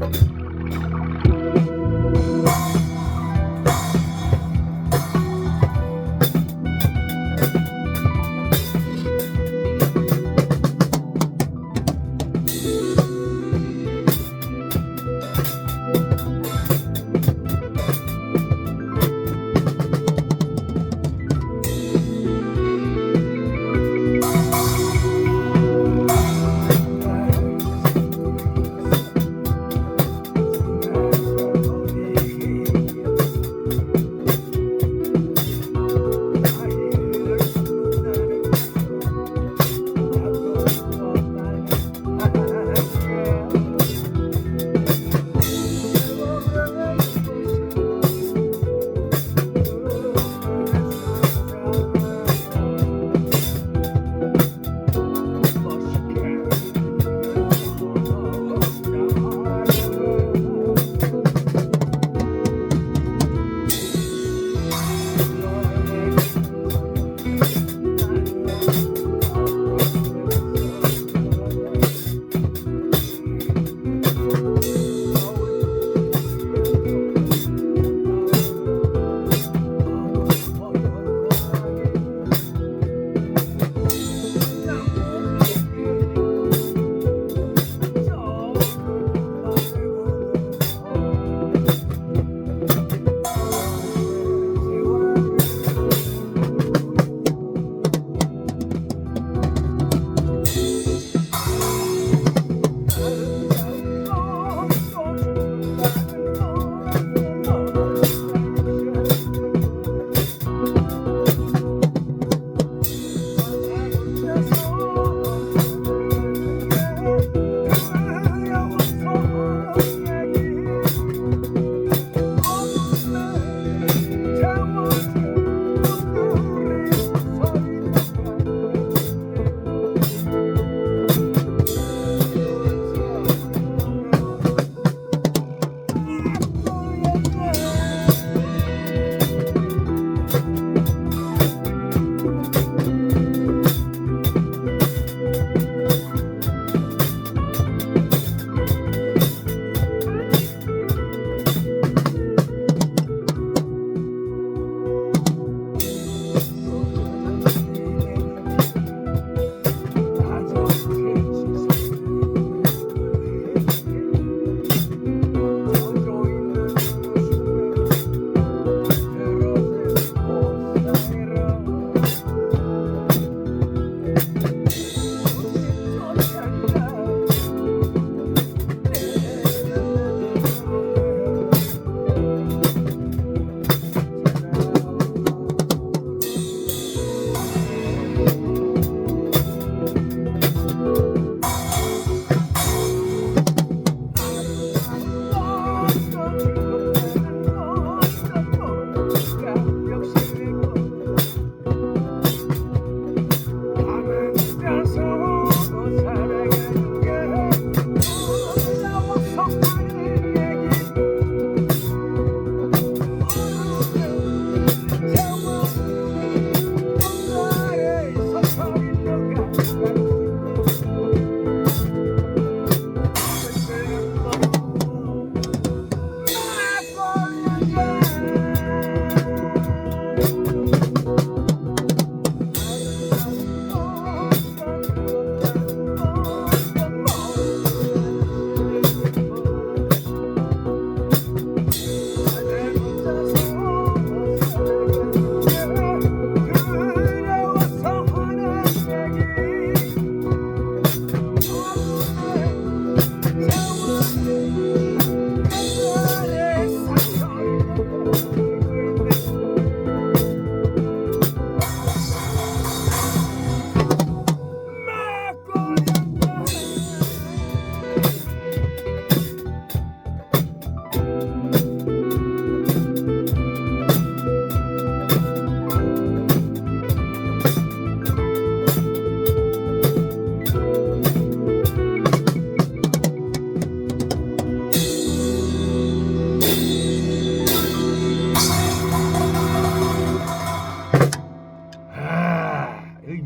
아,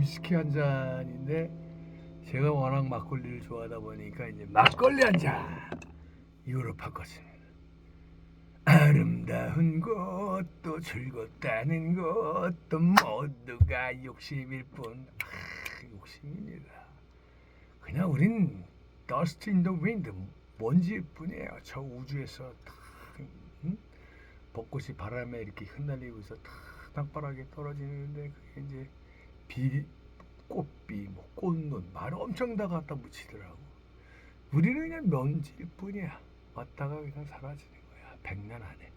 위스키 한 잔인데 제가 워낙 막걸리를 좋아하다 보니까 이제 막걸리 한 잔. 유럽파 것은 아름다운 것도 즐겁다는 것도 모두가 욕심일 뿐 아, 욕심이니라 그냥 우린 in the wind 먼지일 뿐이에요 저 우주에서 탁, 응? 벚꽃이 바람에 이렇게 흩날리고 있어 탁 땅바닥에 떨어지는데 그게 이제 비 꽃비 뭐 꽃눈 말 엄청 다 갖다 묻히더라고. 우리는 그냥 먼지일 뿐이야. 왔다가 그냥 사라지는 거야. 백년 안에.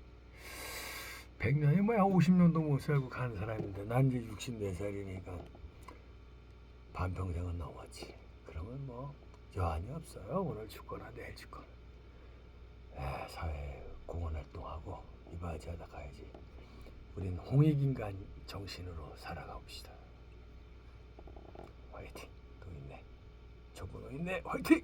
백년이 뭐야. 50년도 못 살고 간 사람인데 난 이제 64살이니까 반평생은 넘었지. 그러면 뭐 여한이 없어요. 오늘 죽거나 내일 죽거나. 에, 사회 공헌 활동하고 이바지하다 가야지. 우린 홍익인간 정신으로 살아가 봅시다 화이팅. 또 있네. 저번호 있네. 화이팅